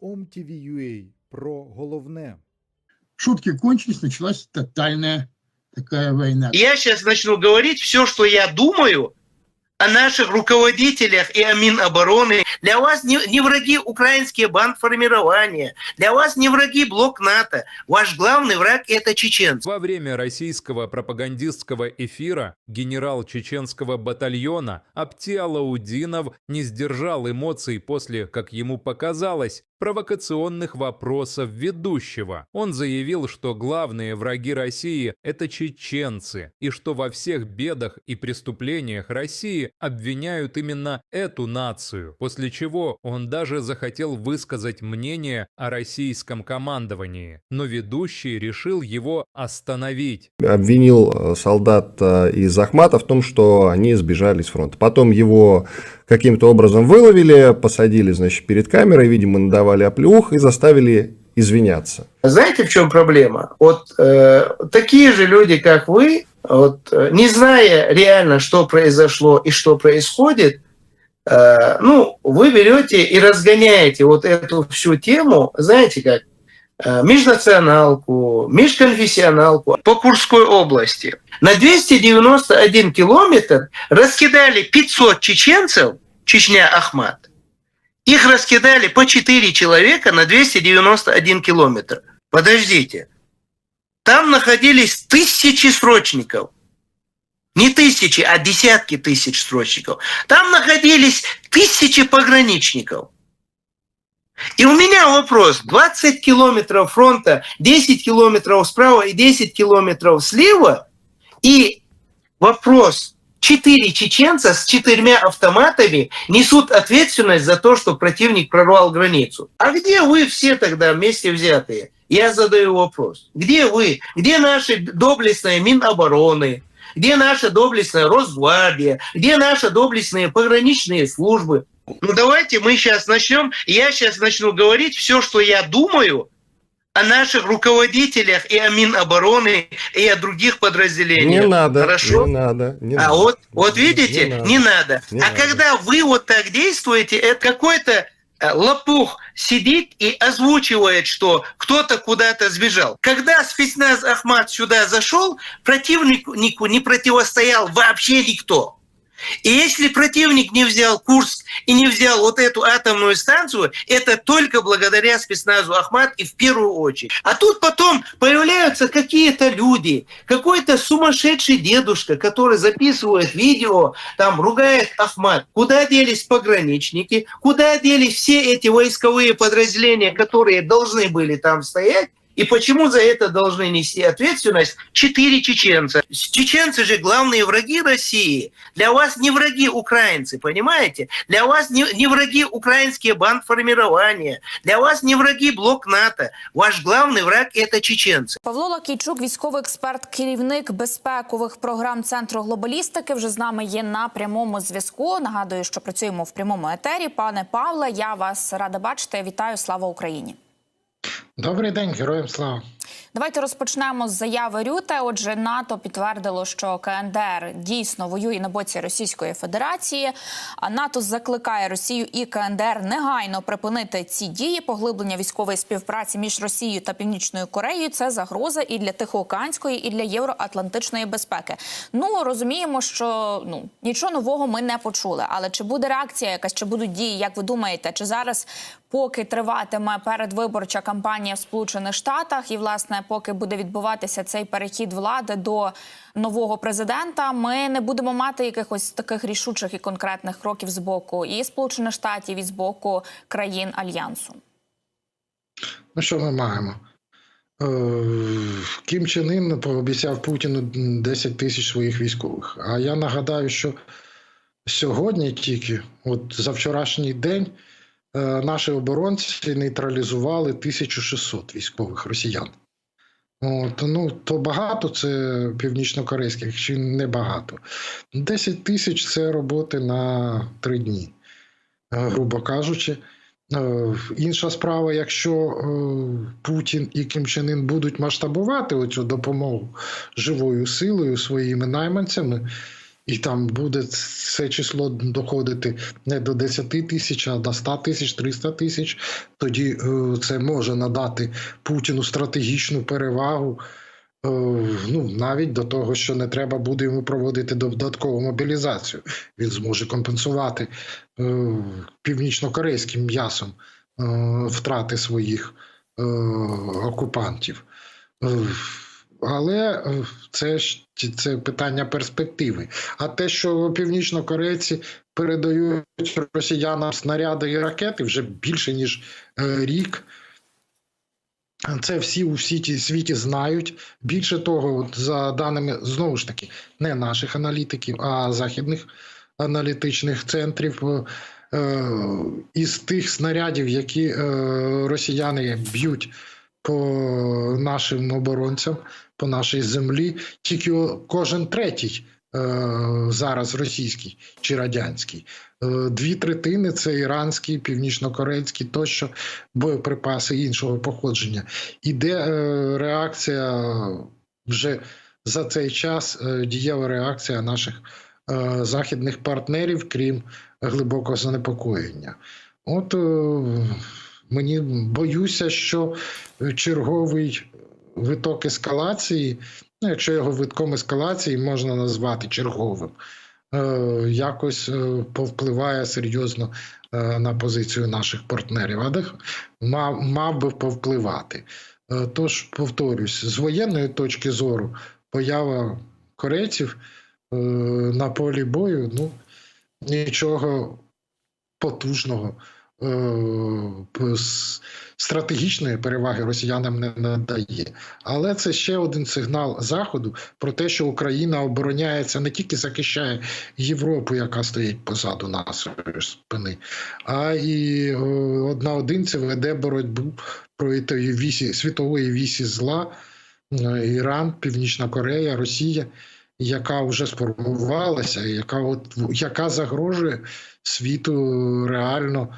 OMTV.ua про головне. Шутки кончились, началась тотальная такая война. Я сейчас начну говорить все, что я думаю о наших руководителях и о Минобороны. Для вас не, не враги украинские бандформирования, для вас не враги блок НАТО. Ваш главный враг – это чеченцы. Во время российского пропагандистского эфира генерал чеченского батальона Апти Алаудинов не сдержал эмоций после, как ему показалось, провокационных вопросов ведущего. Он заявил, что главные враги России – это чеченцы, и что во всех бедах и преступлениях России обвиняют именно эту нацию, после чего он даже захотел высказать мнение о российском командовании, но ведущий решил его остановить. обвинил э, солдат э, из Ахмата в том, что они сбежали с фронта. Потом его каким-то образом выловили, посадили, значит, перед камерой, видимо, надавали оплеух и заставили извиняться. Знаете, в чем проблема? Вот э, такие же люди, как вы, вот, э, не зная реально, что произошло и что происходит, э, ну, вы берете и разгоняете вот эту всю тему, знаете как, э, межнационалку, межконфессионалку по Курской области. На 291 километр раскидали 500 чеченцев, Чечня Ахмат. Их раскидали по 4 человека на 291 километр. Подождите. Там находились тысячи срочников. Не тысячи, а десятки тысяч срочников. Там находились тысячи пограничников. И у меня вопрос. 20 километров фронта, 10 километров справа и 10 километров слева. И вопрос. Четыре чеченца с четырьмя автоматами несут ответственность за то, что противник прорвал границу. А где вы все тогда вместе взятые? Я задаю вопрос. Где вы? Где наши доблестные Минобороны? Где наша доблестная Росгвардия? Где наши доблестные пограничные службы? Ну давайте мы сейчас начнем. Я сейчас начну говорить все, что я думаю о наших руководителях и о Минобороны и о других подразделениях. Не надо, Хорошо? не надо. Не а надо. вот, вот видите, Не не надо. надо. Не а надо. когда вы вот так действуете, это какой-то э, лопух сидит и озвучивает, что кто-то куда-то сбежал. Когда спецназ Ахмат сюда зашел, противнику не противостоял вообще никто. И если противник не взял Курск и не взял вот эту атомную станцию, это только благодаря спецназу Ахмат и в первую очередь. А тут потом появляются какие-то люди, какой-то сумасшедший дедушка, который записывает видео, там ругает Ахмат. Куда делись пограничники? Куда делись все эти войсковые подразделения, которые должны были там стоять? И почему за это должны нести ответственность четыре чеченца? Чеченцы же главные враги России. Для вас не враги украинцы, понимаете? Для вас не, не враги украинские бандформирования. Для вас не враги блок НАТО. Ваш главный враг – это чеченцы. Павло Лакійчук, військовий експерт, керівник безпекових програм центру глобалістики, вже з нами є на прямому зв'язку. Нагадую, що працюємо в прямому етері. Пане Павле, я вас рада бачити. Вітаю, слава Україні. Добрий день, героям слава. Давайте розпочнемо з заяви Рюте. Отже, НАТО підтвердило, що КНДР дійсно воює на боці Російської Федерації. А НАТО закликає Росію і КНДР негайно припинити ці дії. Поглиблення військової співпраці між Росією та Північною Кореєю це загроза і для Тихоокеанської, і для євроатлантичної безпеки. Ну розуміємо, що ну нічого нового ми не почули. Але чи буде реакція, якась чи будуть дії? Як ви думаєте, чи зараз, поки триватиме передвиборча кампанія в Сполучених Штатах, і власне, поки буде відбуватися цей перехід влади до нового президента, ми не будемо мати якихось таких рішучих і конкретних кроків з боку і Сполучених Штатів, і з боку країн альянсу. Ну що ми маємо? Е, Кім Чен Ін пообіцяв Путіну 10 тисяч своїх військових. А я нагадаю, що сьогодні тільки, от за вчорашній день, е, наші оборонці нейтралізували 1600 військових росіян. От, ну, то багато це північнокорейських, чи не багато. 10 тисяч це роботи на три дні, е, грубо кажучи. Е, Інша справа, якщо е, Путін і Кім Чен Ін будуть масштабувати оцю допомогу живою силою своїми найманцями, і там буде це число доходити не до 10 тисяч, а до 100 тисяч, 300 тисяч, тоді е, це може надати Путіну стратегічну перевагу. е, Ну, навіть до того, що не треба буде йому проводити додаткову мобілізацію. Він зможе компенсувати е, північно-корейським м'ясом е, втрати своїх е, окупантів. Але е, це ж це питання перспективи. А те, що північнокорейці передають росіянам снаряди і ракети вже більше ніж е, рік. Це всі у світі, світі знають. Більше того, от за даними знову ж таки, не наших аналітиків, а західних аналітичних центрів. е, Із тих снарядів, які росіяни б'ють по нашим оборонцям, по нашій землі, тільки кожен третій е, зараз російський чи радянський. Е, Дві третини це іранські, північнокорейські тощо боєприпаси іншого походження. Іде е, реакція вже за цей час, дієва реакція наших західних партнерів, крім глибокого занепокоєння. От мені боюся, що черговий виток ескалації, ну, якщо його витком ескалації можна назвати черговим, е, якось е, повпливає серйозно е, на позицію наших партнерів. А де мав, мав би повпливати. Тож, повторюсь, з воєнної точки зору поява корейців на полі бою, ну нічого потужного. Е, Стратегічної переваги росіянам не надає, але це ще один сигнал заходу про те, що Україна обороняється не тільки захищає Європу, яка стоїть позаду нашої спини, а і е, однаодинці веде боротьбу проти вісі світової вісі зла е, Іран, Північна Корея, Росія, яка вже сформувалася, яка от яка загрожує світу реально е,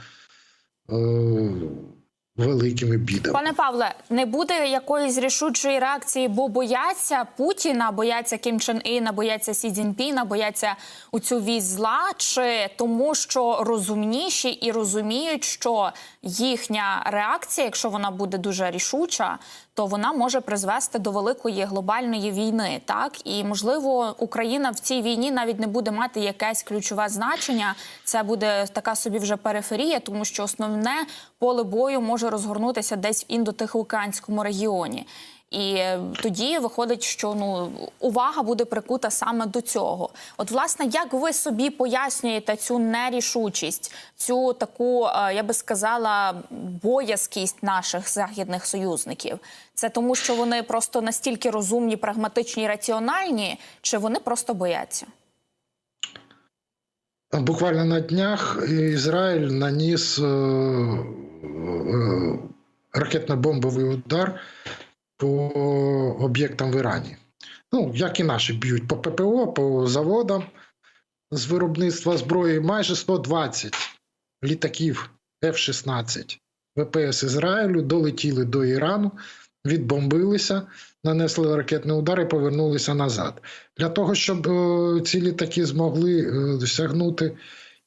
великими бідами. Пане Павле, не буде якоїсь рішучої реакції, бо бояться Путіна, бояться Кім Чен Іна, бояться Сі Цзіньпіна, бояться у цю вісь зла, чи тому, що розумніші і розуміють, що їхня реакція, якщо вона буде дуже рішуча, то вона може призвести до великої глобальної війни. Так і можливо, Україна в цій війні навіть не буде мати якесь ключове значення. Це буде така собі вже периферія, тому що основне поле бою може розгорнутися десь в індотихоокеанському регіоні. І тоді виходить, що ну увага буде прикута саме до цього. От, власне, як ви собі пояснюєте цю нерішучість, цю таку, е, я би сказала, боязкість наших західних союзників? Це тому, що вони просто настільки розумні, прагматичні раціональні, чи вони просто бояться? Буквально на днях Ізраїль наніс е, е, ракетно-бомбовий удар по об'єктам в Ірані. Ну, як і наші б'ють по ППО, по заводам з виробництва зброї майже 120 літаків F-16 ВПС Ізраїлю долетіли до Ірану, відбомбилися, нанесли ракетний удар і повернулися назад. Для того, щоб е, ці літаки змогли е, досягнути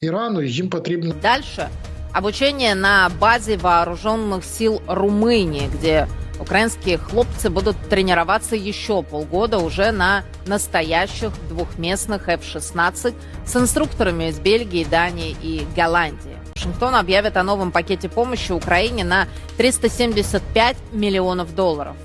Ірану, їм потрібно Дальше обучение на базе вооруженных сил Румынии, где украинские хлопцы будут тренироваться еще полгода уже на настоящих двухместных F-16 с инструкторами из Бельгии, Дании и Голландии. Вашингтон объявит о новом пакете помощи Украине на 375 миллионов долларов.